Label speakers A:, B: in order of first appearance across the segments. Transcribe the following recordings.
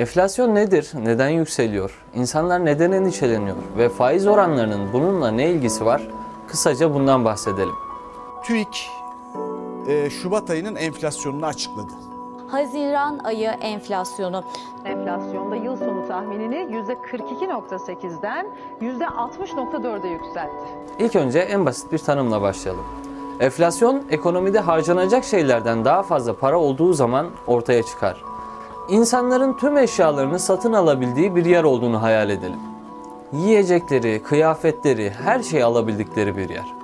A: Enflasyon nedir? Neden yükseliyor? İnsanlar neden endişeleniyor? Ve faiz oranlarının bununla ne ilgisi var? Kısaca bundan bahsedelim.
B: TÜİK e, Şubat ayının enflasyonunu açıkladı.
C: Haziran ayı enflasyonu.
D: Enflasyonda yıl sonu tahminini %42.8'den %60.4'e yükseltti.
A: İlk önce en basit bir tanımla başlayalım. Enflasyon ekonomide harcanacak şeylerden daha fazla para olduğu zaman ortaya çıkar. İnsanların tüm eşyalarını satın alabildiği bir yer olduğunu hayal edelim. Yiyecekleri, kıyafetleri, her şeyi alabildikleri bir yer.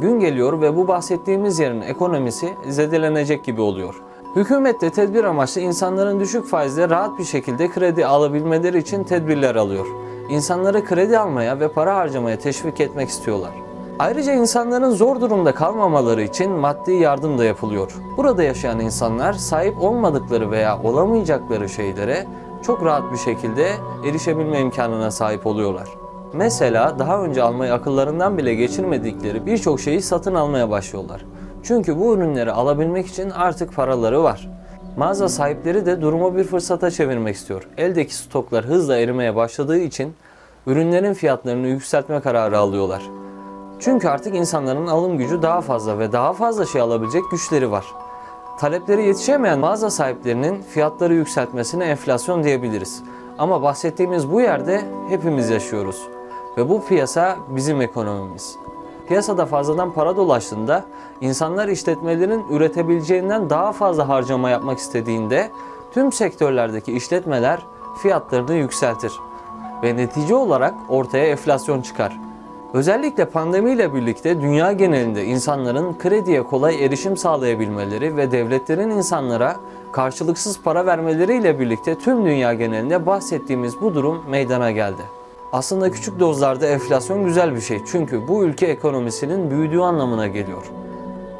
A: Gün geliyor ve bu bahsettiğimiz yerin ekonomisi zedelenecek gibi oluyor. Hükümet de tedbir amaçlı insanların düşük faizle rahat bir şekilde kredi alabilmeleri için tedbirler alıyor. İnsanları kredi almaya ve para harcamaya teşvik etmek istiyorlar. Ayrıca insanların zor durumda kalmamaları için maddi yardım da yapılıyor. Burada yaşayan insanlar sahip olmadıkları veya olamayacakları şeylere çok rahat bir şekilde erişebilme imkanına sahip oluyorlar. Mesela daha önce almayı akıllarından bile geçirmedikleri birçok şeyi satın almaya başlıyorlar. Çünkü bu ürünleri alabilmek için artık paraları var. Mağaza sahipleri de durumu bir fırsata çevirmek istiyor. Eldeki stoklar hızla erimeye başladığı için ürünlerin fiyatlarını yükseltme kararı alıyorlar. Çünkü artık insanların alım gücü daha fazla ve daha fazla şey alabilecek güçleri var. Talepleri yetişemeyen mağaza sahiplerinin fiyatları yükseltmesine enflasyon diyebiliriz. Ama bahsettiğimiz bu yerde hepimiz yaşıyoruz. Ve bu piyasa bizim ekonomimiz. Piyasada fazladan para dolaştığında insanlar işletmelerin üretebileceğinden daha fazla harcama yapmak istediğinde tüm sektörlerdeki işletmeler fiyatlarını yükseltir ve netice olarak ortaya enflasyon çıkar. Özellikle pandemiyle birlikte dünya genelinde insanların krediye kolay erişim sağlayabilmeleri ve devletlerin insanlara karşılıksız para vermeleriyle birlikte tüm dünya genelinde bahsettiğimiz bu durum meydana geldi. Aslında küçük dozlarda enflasyon güzel bir şey çünkü bu ülke ekonomisinin büyüdüğü anlamına geliyor.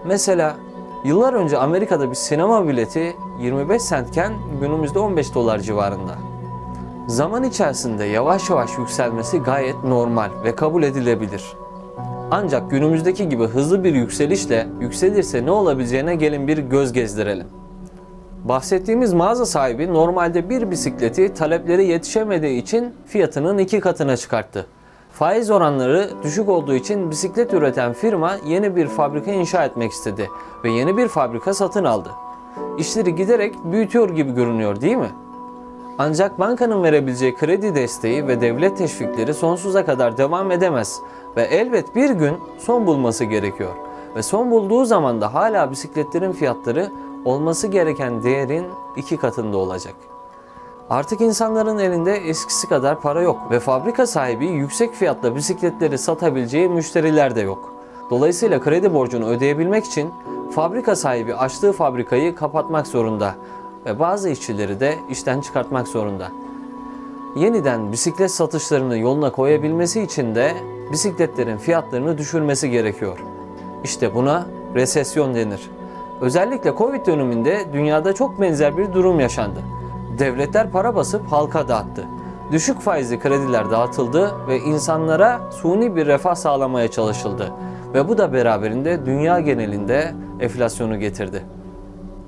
A: Mesela yıllar önce Amerika'da bir sinema bileti 25 centken günümüzde 15 dolar civarında. Zaman içerisinde yavaş yavaş yükselmesi gayet normal ve kabul edilebilir. Ancak günümüzdeki gibi hızlı bir yükselişle yükselirse ne olabileceğine gelin bir göz gezdirelim. Bahsettiğimiz mağaza sahibi normalde bir bisikleti talepleri yetişemediği için fiyatının iki katına çıkarttı. Faiz oranları düşük olduğu için bisiklet üreten firma yeni bir fabrika inşa etmek istedi ve yeni bir fabrika satın aldı. İşleri giderek büyütüyor gibi görünüyor değil mi? Ancak bankanın verebileceği kredi desteği ve devlet teşvikleri sonsuza kadar devam edemez ve elbet bir gün son bulması gerekiyor. Ve son bulduğu zaman da hala bisikletlerin fiyatları olması gereken değerin iki katında olacak. Artık insanların elinde eskisi kadar para yok ve fabrika sahibi yüksek fiyatla bisikletleri satabileceği müşteriler de yok. Dolayısıyla kredi borcunu ödeyebilmek için fabrika sahibi açtığı fabrikayı kapatmak zorunda ve bazı işçileri de işten çıkartmak zorunda. Yeniden bisiklet satışlarını yoluna koyabilmesi için de bisikletlerin fiyatlarını düşürmesi gerekiyor. İşte buna resesyon denir. Özellikle Covid döneminde dünyada çok benzer bir durum yaşandı. Devletler para basıp halka dağıttı. Düşük faizli krediler dağıtıldı ve insanlara suni bir refah sağlamaya çalışıldı. Ve bu da beraberinde dünya genelinde enflasyonu getirdi.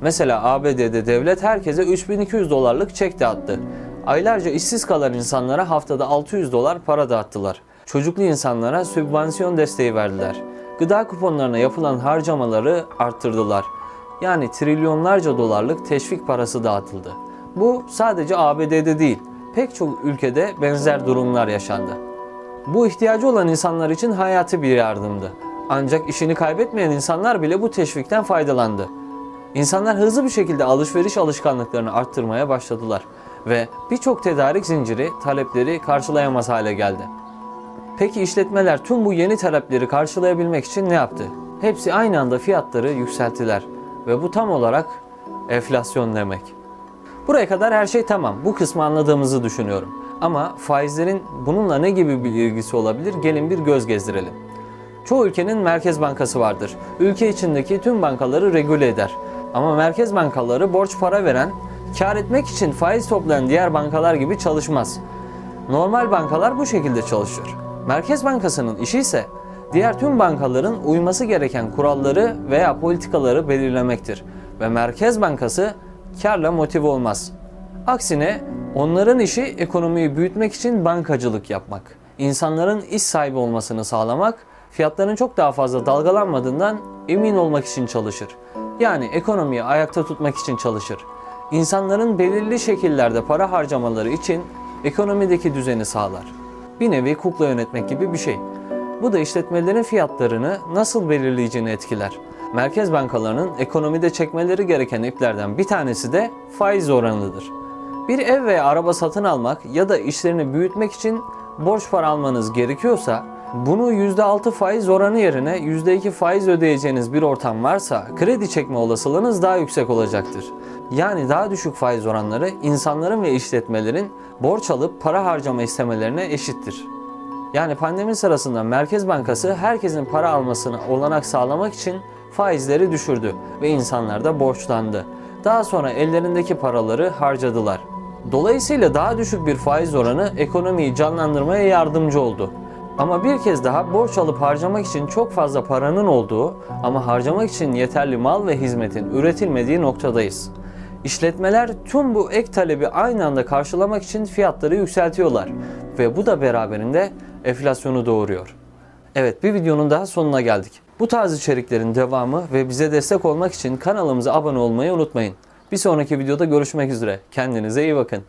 A: Mesela ABD'de devlet herkese 3200 dolarlık çek dağıttı. Aylarca işsiz kalan insanlara haftada 600 dolar para dağıttılar. Çocuklu insanlara sübvansiyon desteği verdiler. Gıda kuponlarına yapılan harcamaları arttırdılar. Yani trilyonlarca dolarlık teşvik parası dağıtıldı. Bu sadece ABD'de değil, pek çok ülkede benzer durumlar yaşandı. Bu ihtiyacı olan insanlar için hayati bir yardımdı. Ancak işini kaybetmeyen insanlar bile bu teşvikten faydalandı. İnsanlar hızlı bir şekilde alışveriş alışkanlıklarını arttırmaya başladılar ve birçok tedarik zinciri talepleri karşılayamaz hale geldi. Peki işletmeler tüm bu yeni talepleri karşılayabilmek için ne yaptı? Hepsi aynı anda fiyatları yükselttiler ve bu tam olarak enflasyon demek. Buraya kadar her şey tamam. Bu kısmı anladığımızı düşünüyorum. Ama faizlerin bununla ne gibi bir ilgisi olabilir? Gelin bir göz gezdirelim. Çoğu ülkenin merkez bankası vardır. Ülke içindeki tüm bankaları regüle eder. Ama merkez bankaları borç para veren, kar etmek için faiz toplayan diğer bankalar gibi çalışmaz. Normal bankalar bu şekilde çalışır. Merkez Bankası'nın işi ise diğer tüm bankaların uyması gereken kuralları veya politikaları belirlemektir. Ve Merkez Bankası karla motive olmaz. Aksine Onların işi ekonomiyi büyütmek için bankacılık yapmak. İnsanların iş sahibi olmasını sağlamak, fiyatların çok daha fazla dalgalanmadığından emin olmak için çalışır. Yani ekonomiyi ayakta tutmak için çalışır. İnsanların belirli şekillerde para harcamaları için ekonomideki düzeni sağlar. Bir nevi kukla yönetmek gibi bir şey. Bu da işletmelerin fiyatlarını nasıl belirleyeceğini etkiler. Merkez bankalarının ekonomide çekmeleri gereken iplerden bir tanesi de faiz oranıdır. Bir ev veya araba satın almak ya da işlerini büyütmek için borç para almanız gerekiyorsa bunu %6 faiz oranı yerine %2 faiz ödeyeceğiniz bir ortam varsa kredi çekme olasılığınız daha yüksek olacaktır. Yani daha düşük faiz oranları insanların ve işletmelerin borç alıp para harcama istemelerine eşittir. Yani pandemi sırasında Merkez Bankası herkesin para almasına olanak sağlamak için faizleri düşürdü ve insanlar da borçlandı. Daha sonra ellerindeki paraları harcadılar. Dolayısıyla daha düşük bir faiz oranı ekonomiyi canlandırmaya yardımcı oldu. Ama bir kez daha borç alıp harcamak için çok fazla paranın olduğu ama harcamak için yeterli mal ve hizmetin üretilmediği noktadayız. İşletmeler tüm bu ek talebi aynı anda karşılamak için fiyatları yükseltiyorlar ve bu da beraberinde enflasyonu doğuruyor. Evet bir videonun daha sonuna geldik. Bu tarz içeriklerin devamı ve bize destek olmak için kanalımıza abone olmayı unutmayın. Bir sonraki videoda görüşmek üzere. Kendinize iyi bakın.